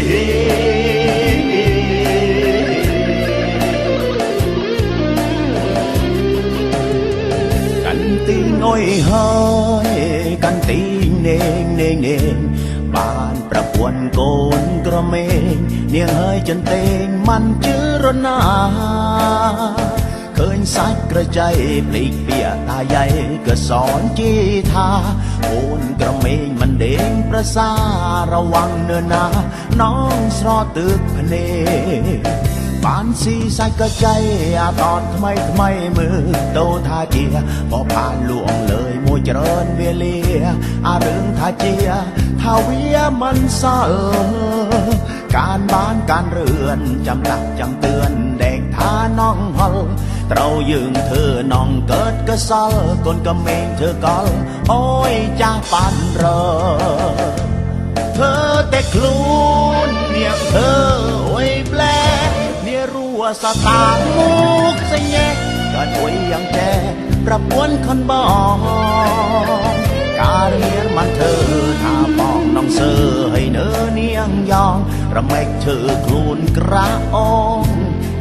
កាន់ទីងុយហើយកាន់ទីនេងនេងនេងបានប្រពន្ធកូនក្រមេងនាងហើយចន្ទេងមិនជឿរណា เตงมันจื้อรนาเคยซัดกระใจปลีกเปียตาใหญ่ก็สอนจีทาโอนกระเมงมันเด้งประสาระวังเนินนา น้องสรอตึกพเนปานสีใสกระใจอาตอนทำไมทำไมมือโตทาเจียพอผ่านลวงเลยมวยเจริญเวเลียอาเรื่องทาเจียทาเวียมันเศร้าการบ้านการเรือนจำหลักจำเตือนแดงทาน้องหอล เตรายืงเธอน้องเกิดก็ซอลคนกำเมงเธอกอลโอ้ยจ้าปานรอเธอแต่คลูนเนี่ยเธอโอ้ยแปลเนี่ยรู้ว่าสตางค์มุกสะแยะก็ถวยยังแจประปวนคนบอกการเรียนมันเธอ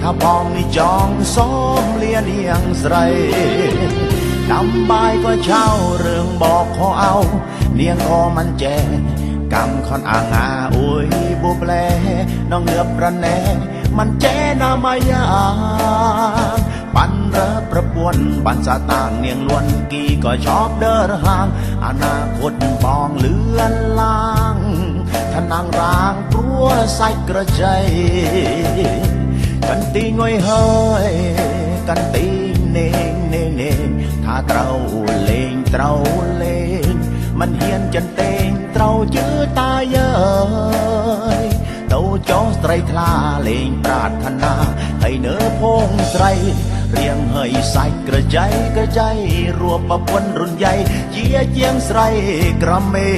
ถ้าปองน้องเซอให้เนอเนียงยองระแมกเธอคลูนกระอองถ้าปองนี่จองซ้อมเลียนเอียงใสนำบายก็เช่าเรื่องบอกขอเอาเนียงคอมันแจกำคอนอ่างอาโอ้ยบุบแปลน้องเหนือประแนมันแจนามายาปันรอประปวนปันสตางเนียงลวนกี่ก็ชอบเดินห่าง อนาคตปองเลือนลางทนางรางกลัวใส่กระใจ កាន់ទីងុយហើយកាន់ទីនេងនេងនេងថាត្រូវលេងត្រូវលេងមិនហ៊ានចិនទេងត្រូវជឿតាយើយទៅចោស្រីថ្លាលេងប្រាថ្នាហើយនៅភងស្រីរៀងហើយសាច់ក្រចៃក្រចៃរួបប្រពន្ធរុនໃຫយជាជាងស្រីក្រមេ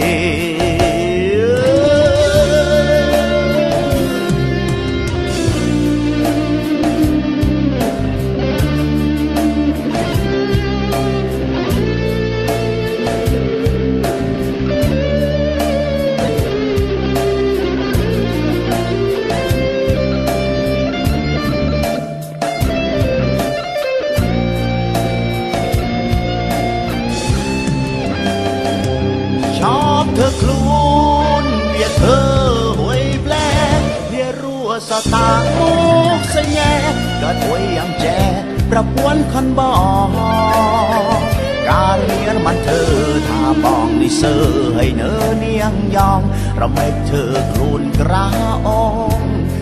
ตางค์มุกสะแยก็ถวยยังแจประปวนคนบอกการเรียนมันเธอถ้าบองนี่เซอให้เนอเนียงยองเราไม่เธอคลูนกระออง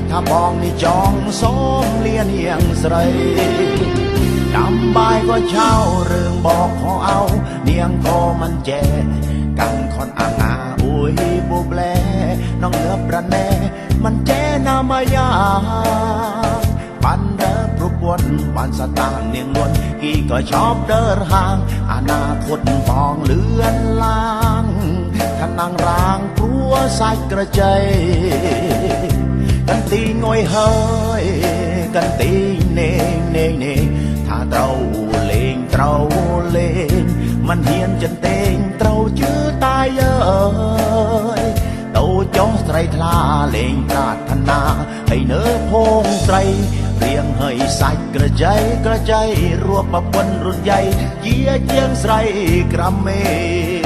ถ้าบองนี่จองสมเลียนเอียงใสนำบายก็เช่าเรื่องบอกขอเอา เนียงก็มันแจกังคอนอางา อุ้ยบุแปลน้องเลือประแนมันแจนามายาปันเดอปรุบวนปันสตางเนียงล้วนกี่ก็ชอบเดินห่าง อนาคตปองเลือนลางถ้านางรางกลัวสายกระใจกันตีงอยเฮยกันตีเนงเนงเนงถ้าเต้าเลงเต้าเลง មិនហ៊ានចិនទេងត្រូវជឿតាយអើយទៅចុះស្រីថ្លាលេងប្រាថ្នាហើយនៅភងស្រីរៀងហើយសាច់ក្រចៃក្រចៃរួបប្រពន្ធរុនໃຫយជាជាងស្រីក្រមេ